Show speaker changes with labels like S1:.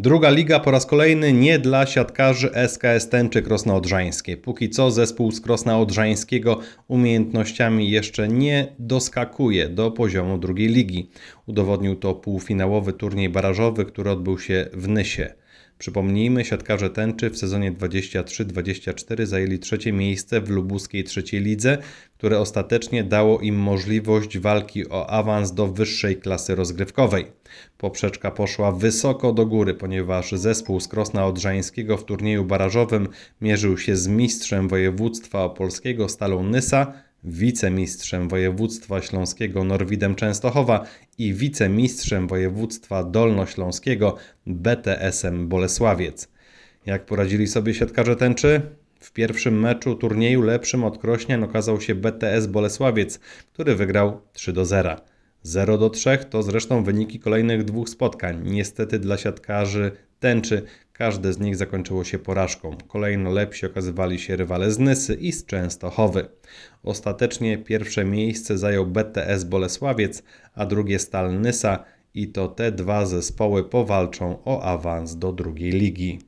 S1: Druga liga po raz kolejny nie dla siatkarzy SKS Tęczy Krosna Odrzańskie. Póki co zespół z Krosna Odrzańskiego umiejętnościami jeszcze nie doskakuje do poziomu drugiej ligi. Udowodnił to półfinałowy turniej barażowy, który odbył się w Nysie. Przypomnijmy, siatkarze tęczy w sezonie 23-24 zajęli trzecie miejsce w lubuskiej trzeciej lidze, które ostatecznie dało im możliwość walki o awans do wyższej klasy rozgrywkowej. Poprzeczka poszła wysoko do góry, ponieważ zespół z Krosna Odrzańskiego w turnieju barażowym mierzył się z mistrzem województwa opolskiego Stalą Nysa, wicemistrzem województwa śląskiego Norwidem Częstochowa i wicemistrzem województwa dolnośląskiego BTS-em Bolesławiec. Jak poradzili sobie siatkarze tęczy? W pierwszym meczu turnieju lepszym od Krośnian okazał się BTS Bolesławiec, który wygrał 3 do 0. 0 do 3 to zresztą wyniki kolejnych dwóch spotkań. Niestety dla siatkarzy tęczy każde z nich zakończyło się porażką. Kolejno lepsi okazywali się rywale z Nysy i z Częstochowy. Ostatecznie pierwsze miejsce zajął BTS Bolesławiec, a drugie Stal Nysa i to te dwa zespoły powalczą o awans do drugiej ligi.